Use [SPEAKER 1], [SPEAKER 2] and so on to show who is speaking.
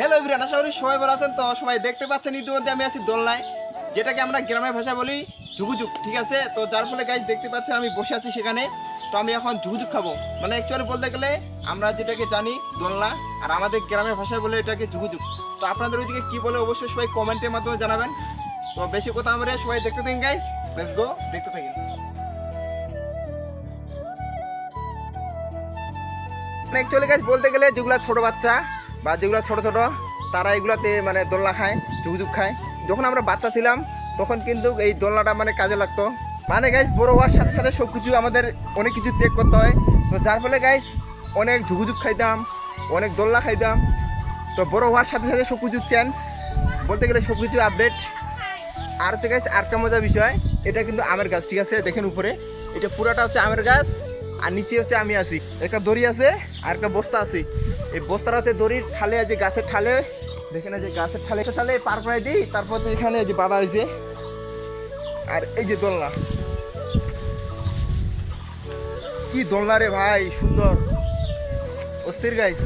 [SPEAKER 1] Hello Ibran আশা করি সবাই ভালো আছেন। তো সবাই দেখতে পাচ্ছেন, ইতিমধ্যে আমি আছি দোলনায়, যেটাকে আমরা গ্রামের ভাষায় বলি ঝুগুঝুক, ঠিক আছে? তো যার ফলে গাইজ দেখতে পাচ্ছেন আমি বসে আছি সেখানে। তো আমি এখন ঝুগুঝুক খাব। মানে অ্যাকচুয়ালি বলতে গেলে আমরা যেটাকে জানি দোলনা, আর আমাদের গ্রামের ভাষায় বলে এটাকে ঝুগুঝুক। তো আপনাদের ওইদিকে কি বলে অবশ্যই সবাই কমেন্টের মাধ্যমে জানাবেন। তো বেশি কথা আমরা সবাই দেখতে থাকেন গাইজ লেটস গো দেখতে থাকেন। অ্যাকচুয়ালি গাছ বলতে গেলে যেগুলো ছোট বাচ্চা বা যেগুলো ছোট ছোট, তারা এগুলাতে মানে দোলনা খায় ঝুকঝুক খায়। যখন আমরা বাচ্চা ছিলাম, তখন কিন্তু এই দোলনাটা মানে কাজে লাগতো। মানে গাইস বড় হওয়ার সাথে সাথে সব কিছু আমাদের অনেক কিছু ত্যাগ করতে হয়। তো যার ফলে গাইস অনেক ঝুকঝুক খাইতাম, অনেক দোলনা খাইতাম। তো বড় হওয়ার সাথে সাথে সব কিছু চেঞ্জ বলতে গেলে সব কিছু আপডেট আর হচ্ছে গাছ আরেকটা মজার বিষয়, এটা কিন্তু আমের গাছ, ঠিক আছে? দেখেন উপরে। এটা পুরাটা হচ্ছে আমের গাছ। আর নিচে হচ্ছে আমি আছি। একটা দড়ি আছে আর একটা বস্তা আছে। এই বস্তাটাতে দড়ির ঠালে আছে গাছের ঠালে, দেখেন যে গাছের ঠালে ঠালে পার করে দিই, তারপর হচ্ছে এখানে যে বাধা হয়েছে। আর এই যে দোলনা। কি দোলনা রে ভাই, সুন্দর। অস্থির গাইস